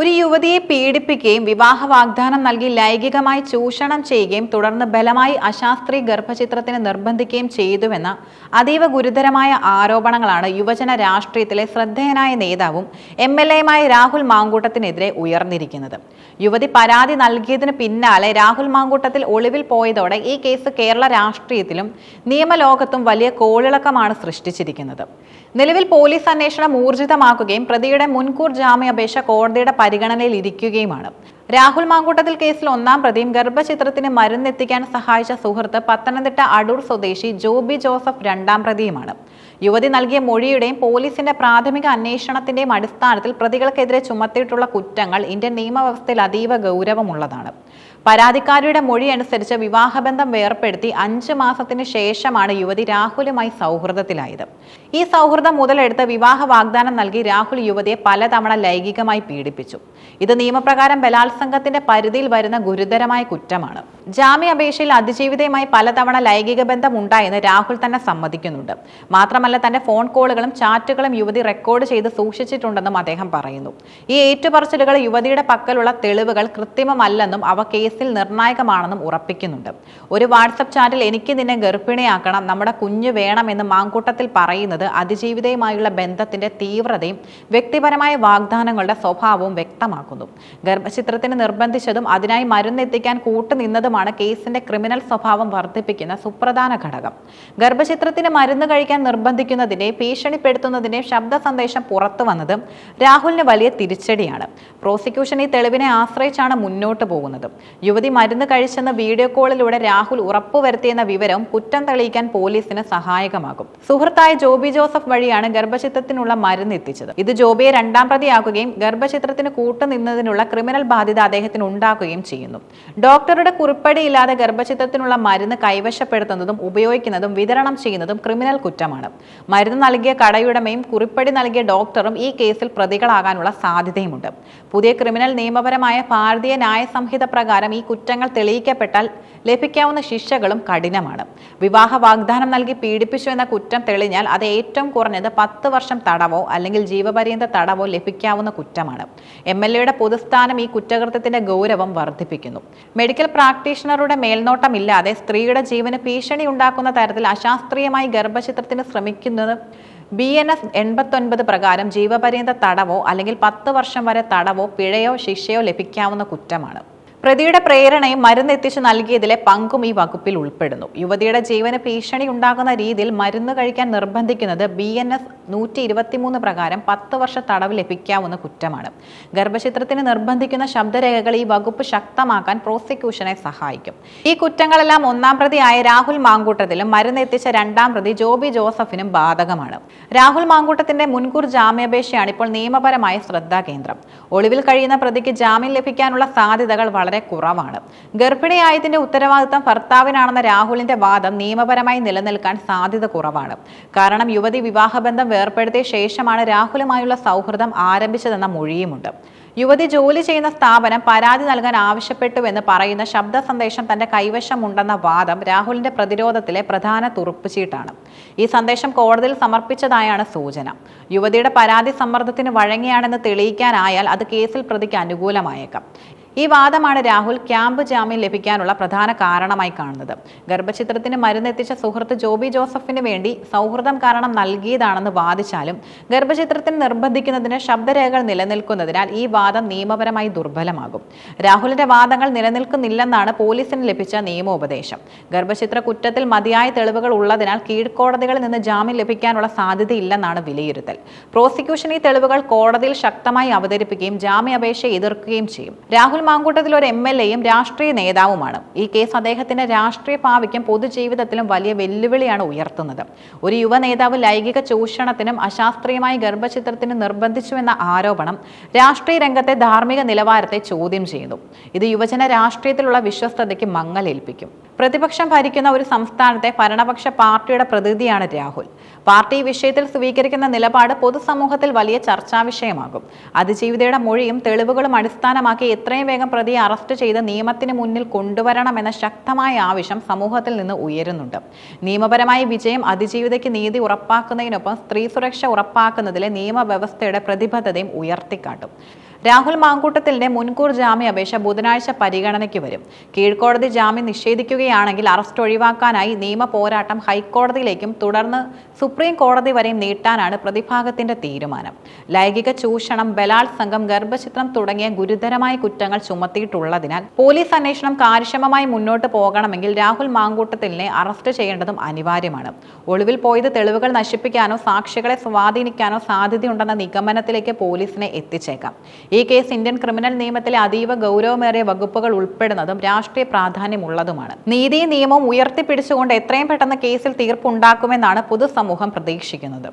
ഒരു യുവതിയെ പീഡിപ്പിക്കുകയും വിവാഹ വാഗ്ദാനം നൽകി ലൈംഗികമായി ചൂഷണം ചെയ്യുകയും തുടർന്ന് ബലമായി അശാസ്ത്രീയ ഗർഭചിത്രത്തിന് നിർബന്ധിക്കുകയും ചെയ്തുവെന്ന അതീവ ഗുരുതരമായ ആരോപണങ്ങളാണ് യുവജന രാഷ്ട്രീയത്തിലെ ശ്രദ്ധേയനായ നേതാവും എം എൽ എയുമായ രാഹുൽ മാങ്കൂട്ടത്തിനെതിരെ ഉയർന്നിരിക്കുന്നത്. യുവതി പരാതി നൽകിയതിന് പിന്നാലെ രാഹുൽ മാങ്കൂട്ടത്തിൽ ഒളിവിൽ പോയതോടെ ഈ കേസ് കേരള രാഷ്ട്രീയത്തിലും നിയമലോകത്തും വലിയ കോളിളക്കമാണ് സൃഷ്ടിച്ചിരിക്കുന്നത്. നിലവിൽ പോലീസ് അന്വേഷണം ഊർജിതമാക്കുകയും പ്രതിയുടെ മുൻകൂർ ജാമ്യാപേക്ഷ കോടതിയുടെ പരിഗണനയിൽ ഇരിക്കുകയുമാണ്. രാഹുൽ മാങ്കൂട്ടത്തിൽ കേസിൽ ഒന്നാം പ്രതിയും ഗർഭചിത്രത്തിന് മരുന്നെത്തിക്കാൻ സഹായിച്ച സുഹൃത്ത് പത്തനംതിട്ട അടൂർ സ്വദേശി ജോബി ജോസഫ് രണ്ടാം പ്രതിയുമാണ്. യുവതി നൽകിയ മൊഴിയുടെയും പോലീസിന്റെ പ്രാഥമിക അന്വേഷണത്തിന്റെയും അടിസ്ഥാനത്തിൽ പ്രതികൾക്കെതിരെ ചുമത്തിയിട്ടുള്ള കുറ്റങ്ങൾ ഇന്ത്യൻ നിയമവ്യവസ്ഥയിൽ അതീവ ഗൗരവമുള്ളതാണ്. പരാതിക്കാരിയുടെ മൊഴി അനുസരിച്ച് വിവാഹബന്ധം വേർപ്പെടുത്തി അഞ്ച് മാസത്തിന് ശേഷമാണ് യുവതി രാഹുലുമായി സൗഹൃദത്തിലായത്. ഈ സൗഹൃദം മുതലെടുത്ത് വിവാഹ വാഗ്ദാനം നൽകി രാഹുൽ യുവതിയെ പലതവണ ലൈംഗികമായി പീഡിപ്പിച്ചു. ഇത് നിയമപ്രകാരം ബലാത്സംഗത്തിന്റെ പരിധിയിൽ വരുന്ന ഗുരുതരമായ കുറ്റമാണ്. ജാമ്യാപേക്ഷയിൽ അതിജീവിതയുമായി പലതവണ ലൈംഗിക ബന്ധം ഉണ്ടായെന്ന് രാഹുൽ തന്നെ സമ്മതിക്കുന്നുണ്ട്. മാത്രമല്ല തന്റെ ഫോൺ കോളുകളും ചാറ്റുകളും യുവതി റെക്കോർഡ് ചെയ്ത് സൂക്ഷിച്ചിട്ടുണ്ടെന്നും അദ്ദേഹം പറയുന്നു. ഈ ഏറ്റുപറച്ചിലുകൾ യുവതിയുടെ പക്കലുള്ള തെളിവുകൾ കൃത്രിമമല്ലെന്നും അവ കേസിൽ നിർണായകമാണെന്നും ഉറപ്പിക്കുന്നുണ്ട്. ഒരു വാട്സപ്പ് ചാറ്റിൽ എനിക്ക് നിന്നെ ഗർഭിണിയാക്കണം നമ്മുടെ കുഞ്ഞ് വേണമെന്ന് മാങ്കൂട്ടത്തിൽ പറയുന്നത് അതിജീവിതയുമായുള്ള ബന്ധത്തിന്റെ തീവ്രതയും വ്യക്തിപരമായ വാഗ്ദാനങ്ങളുടെ സ്വഭാവവും വ്യക്തമാക്കുന്നു. ഗർഭചിത്രത്തിന് നിർബന്ധിച്ചതും അതിനായി മരുന്നെത്തിക്കാൻ കൂട്ടുനിന്നതുമാണ് കേസിന്റെ ക്രിമിനൽ സ്വഭാവം വർദ്ധിപ്പിക്കുന്ന സുപ്രധാന ഘടകം. ഗർഭചിത്രത്തിന് മരുന്ന് കഴിക്കാൻ നിർബന്ധിക്കുന്നതിനെ ഭീഷണിപ്പെടുത്തുന്നതിനെ ശബ്ദ സന്ദേശം പുറത്തു വന്നത് രാഹുലിന് വലിയ തിരിച്ചടിയാണ്. പ്രോസിക്യൂഷൻ ഈ തെളിവിനെ ആശ്രയിച്ചാണ് മുന്നോട്ട് പോകുന്നത്. യുവതി മരുന്ന് കഴിച്ചെന്ന വീഡിയോ കോളിലൂടെ രാഹുൽ ഉറപ്പുവരുത്തിയെന്ന വിവരം കുറ്റം തെളിയിക്കാൻ പോലീസിന് സഹായകമാകും. സുഹൃത്തായ ജോബി ജോസഫ് വഴിയാണ് ഗർഭചിത്രത്തിനുള്ള മരുന്ന് എത്തിച്ചത് ഇത് ജോബിയെ രണ്ടാം പ്രതിയാക്കുകയും ഗർഭചിത്രത്തിന് കൂട്ടുനിന്നതിനുള്ള ക്രിമിനൽ ബാധ്യത അദ്ദേഹത്തിന് ഉണ്ടാക്കുകയും ചെയ്യുന്നു. ഡോക്ടറുടെ കുറിപ്പടിയില്ലാതെ ഗർഭചിത്രത്തിനുള്ള മരുന്ന് കൈവശപ്പെടുത്തുന്നതും ഉപയോഗിക്കുന്നതും വിതരണം ചെയ്യുന്നതും ക്രിമിനൽ കുറ്റമാണ്. മരുന്ന് നൽകിയ കടയുടമയും കുറിപ്പടി നൽകിയ ഡോക്ടറും ഈ കേസിൽ പ്രതികളാകാനുള്ള സാധ്യതയുമുണ്ട്. പുതിയ ക്രിമിനൽ നിയമപരമായ ഭാരതീയ ന്യായ സംഹിത പ്രകാരം ഈ കുറ്റങ്ങൾ തെളിയിക്കപ്പെട്ടാൽ ലഭിക്കാവുന്ന ശിക്ഷകളും കഠിനമാണ്. വിവാഹ വാഗ്ദാനം നൽകി പീഡിപ്പിച്ചു എന്ന കുറ്റം തെളിഞ്ഞാൽ അത് ഏറ്റവും കുറഞ്ഞത് പത്ത് വർഷം തടവോ അല്ലെങ്കിൽ ജീവപര്യന്ത തടവോ ലഭിക്കാവുന്ന കുറ്റമാണ്. എം എൽ എയുടെ പൊതുസ്ഥാനം ഈ കുറ്റകൃത്യത്തിന്റെ ഗൗരവം വർദ്ധിപ്പിക്കുന്നു. മെഡിക്കൽ പ്രാക്ടീഷണറുടെ മേൽനോട്ടമില്ലാതെ സ്ത്രീയുടെ ജീവന് ഭീഷണി ഉണ്ടാക്കുന്ന തരത്തിൽ അശാസ്ത്രീയമായി ഗർഭചിത്രത്തിന് ശ്രമിക്കുന്നത് ബി എൻ എസ് എൺപത്തൊൻപത് പ്രകാരം ജീവപര്യന്ത തടവോ അല്ലെങ്കിൽ പത്ത് വർഷം വരെ തടവോ പിഴയോ ശിക്ഷയോ ലഭിക്കാവുന്ന കുറ്റമാണ്. പ്രതിയുടെ പ്രേരണയും മരുന്നെത്തിച്ചു നൽകിയതിലെ പങ്കും ഈ വകുപ്പിൽ ഉൾപ്പെടുന്നു. യുവതിയുടെ ജീവന് ഭീഷണി ഉണ്ടാകുന്ന രീതിയിൽ മരുന്ന് കഴിക്കാൻ നിർബന്ധിക്കുന്നത് ബി എൻ എസ് നൂറ്റി ഇരുപത്തിമൂന്ന് പ്രകാരം പത്ത് വർഷ തടവ് ലഭിക്കാവുന്ന കുറ്റമാണ്. ഗർഭചിത്രത്തിന് നിർബന്ധിക്കുന്ന ശബ്ദരേഖകൾ ഈ വകുപ്പ് ശക്തമാക്കാൻ പ്രോസിക്യൂഷനെ സഹായിക്കും. ഈ കുറ്റങ്ങളെല്ലാം ഒന്നാം പ്രതിയായ രാഹുൽ മാങ്കൂട്ടത്തിലും മരുന്നെത്തിച്ച രണ്ടാം പ്രതി ജോബി ജോസഫിനും ബാധകമാണ്. രാഹുൽ മാങ്കൂട്ടത്തിന്റെ മുൻകൂർ ജാമ്യാപേക്ഷയാണ് ഇപ്പോൾ നിയമപരമായ ശ്രദ്ധാകേന്ദ്രം ഒളിവിൽ കഴിയുന്ന പ്രതിക്ക് ജാമ്യം ലഭിക്കാനുള്ള സാധ്യതകൾ വളരെ കുറവാണ്. ഗർഭിണിയായതിന്റെ ഉത്തരവാദിത്തം ഭർത്താവിനാണെന്ന രാഹുലിന്റെ വാദം നിയമപരമായി നിലനിൽക്കാൻ സാധ്യത കുറവാണ്. കാരണം യുവതി വിവാഹബന്ധം വേർപ്പെടുത്തിയ ശേഷമാണ് രാഹുലുമായുള്ള സൗഹൃദം ആരംഭിച്ചതെന്ന മൊഴിയുമുണ്ട്. യുവതി ജോലി ചെയ്യുന്ന സ്ഥാപനം പരാതി നൽകാൻ ആവശ്യപ്പെട്ടുവെന്ന് പറയുന്ന ശബ്ദ സന്ദേശം തന്റെ കൈവശമുണ്ടെന്ന വാദം രാഹുലിന്റെ പ്രതിരോധത്തിലെ പ്രധാന തുറുപ്പുചീട്ടാണ്. ഈ സന്ദേശം കോടതിയിൽ സമർപ്പിച്ചതായാണ് സൂചന. യുവതിയുടെ പരാതി സമ്മർദ്ദത്തിന് വഴങ്ങിയാണെന്ന് തെളിയിക്കാനായാൽ അത് കേസിൽ പ്രതിക്ക് അനുകൂലമായേക്കാം. ഈ വാദമാണ് രാഹുൽ ക്യാമ്പ് ജാമ്യം ലഭിക്കാനുള്ള പ്രധാന കാരണമായി കാണുന്നത്. ഗർഭചിത്രത്തിന് മരുന്നെത്തിച്ച സുഹൃത്ത് ജോബി ജോസഫിന് വേണ്ടി സൗഹൃദം കാരണം നൽകിയതാണെന്ന് വാദിച്ചാലും ഗർഭചിത്രത്തിന് നിർബന്ധിക്കുന്നതിന് ശബ്ദരേഖകൾ നിലനിൽക്കുന്നതിനാൽ ഈ വാദം നിയമപരമായി ദുർബലമാകും. രാഹുലിന്റെ വാദങ്ങൾ നിലനിൽക്കുന്നില്ലെന്നാണ് പോലീസിന് ലഭിച്ച നിയമോപദേശം. ഗർഭചിത്ര കുറ്റത്തിൽ മതിയായ തെളിവുകൾ ഉള്ളതിനാൽ കീഴ്ക്കോടതികളിൽ നിന്ന് ജാമ്യം ലഭിക്കാനുള്ള സാധ്യതയില്ലെന്നാണ് വിലയിരുത്തൽ. പ്രോസിക്യൂഷൻ ഈ തെളിവുകൾ കോടതിയിൽ ശക്തമായി അവതരിപ്പിക്കുകയും ജാമ്യാപേക്ഷ എതിർക്കുകയും ചെയ്യും. രാഹുൽ മാങ്കൂട്ടത്തിൽ ഒരു എം എൽ എയും രാഷ്ട്രീയ നേതാവുമാണ്. ഈ കേസ് അദ്ദേഹത്തിന്റെ രാഷ്ട്രീയ ഭാവിക്കും പൊതുജീവിതത്തിലും വലിയ വെല്ലുവിളിയാണ് ഉയർത്തുന്നത്. ഒരു യുവ നേതാവ് ലൈംഗിക ചൂഷണത്തിനും അശാസ്ത്രീയമായ ഗർഭചിത്രത്തിനും നിർബന്ധിച്ചുവെന്ന ആരോപണം രാഷ്ട്രീയ രംഗത്തെ ധാർമ്മിക നിലവാരത്തെ ചോദ്യം ചെയ്യുന്നു. ഇത് യുവജന രാഷ്ട്രീയത്തിലുള്ള വിശ്വസ്തതയ്ക്ക് മങ്ങലേൽപ്പിക്കും. പ്രതിപക്ഷം ഭരിക്കുന്ന ഒരു സംസ്ഥാനത്തെ ഭരണപക്ഷ പാർട്ടിയുടെ പ്രതിനിധിയാണ് രാഹുൽ. പാർട്ടി വിഷയത്തിൽ സ്വീകരിക്കുന്ന നിലപാട് പൊതുസമൂഹത്തിൽ വലിയ ചർച്ചാ വിഷയമാകും. അതിജീവിതയുടെ മൊഴിയും തെളിവുകളും അടിസ്ഥാനമാക്കി എത്രയും വേഗം പ്രതിയെ അറസ്റ്റ് ചെയ്ത് നിയമത്തിന് മുന്നിൽ കൊണ്ടുവരണമെന്ന ശക്തമായ ആവശ്യം സമൂഹത്തിൽ നിന്ന് ഉയരുന്നുണ്ട്. നിയമപരമായ വിജയം അതിജീവിതയ്ക്ക് നീതി ഉറപ്പാക്കുന്നതിനൊപ്പം സ്ത്രീ സുരക്ഷ ഉറപ്പാക്കുന്നതിലെ നിയമവ്യവസ്ഥയുടെ പ്രതിബദ്ധതയും ഉയർത്തിക്കാട്ടും. രാഹുൽ മാങ്കൂട്ടത്തിലിന്റെ മുൻകൂർ ജാമ്യാപേക്ഷ ബുധനാഴ്ച പരിഗണനയ്ക്ക് വരും. കീഴ്ക്കോടതി ജാമ്യം നിഷേധിക്കുകയാണെങ്കിൽ അറസ്റ്റ് ഒഴിവാക്കാനായി നിയമ പോരാട്ടം ഹൈക്കോടതിയിലേക്കും തുടർന്ന് സുപ്രീം കോടതി വരെയും നീട്ടാനാണ് പ്രതിഭാഗത്തിന്റെ തീരുമാനം. ലൈംഗിക ചൂഷണം ബലാത്സംഗം ഗർഭചിത്രം തുടങ്ങിയ ഗുരുതരമായ കുറ്റങ്ങൾ ചുമത്തിയിട്ടുള്ളതിനാൽ പോലീസ് അന്വേഷണം കാര്യക്ഷമമായി മുന്നോട്ട് പോകണമെങ്കിൽ രാഹുൽ മാങ്കൂട്ടത്തിലിനെ അറസ്റ്റ് ചെയ്യേണ്ടതും അനിവാര്യമാണ്. ഒളിവിൽ പോയത് തെളിവുകൾ നശിപ്പിക്കാനോ സാക്ഷികളെ സ്വാധീനിക്കാനോ സാധ്യതയുണ്ടെന്ന നിഗമനത്തിലേക്ക് പോലീസിനെ എത്തിച്ചേക്കാം. ഈ കേസ് ഇന്ത്യൻ ക്രിമിനൽ നിയമത്തിലെ അതീവ ഗൗരവമേറിയ വകുപ്പുകൾ ഉൾപ്പെടുന്നതും രാഷ്ട്രീയ പ്രാധാന്യമുള്ളതുമാണ്. നീതിയും നിയമം ഉയർത്തിപ്പിടിച്ചുകൊണ്ട് എത്രയും പെട്ടെന്ന് കേസിൽ തീർപ്പുണ്ടാക്കുമെന്നാണ് പൊതുസമൂഹം പ്രതീക്ഷിക്കുന്നത്.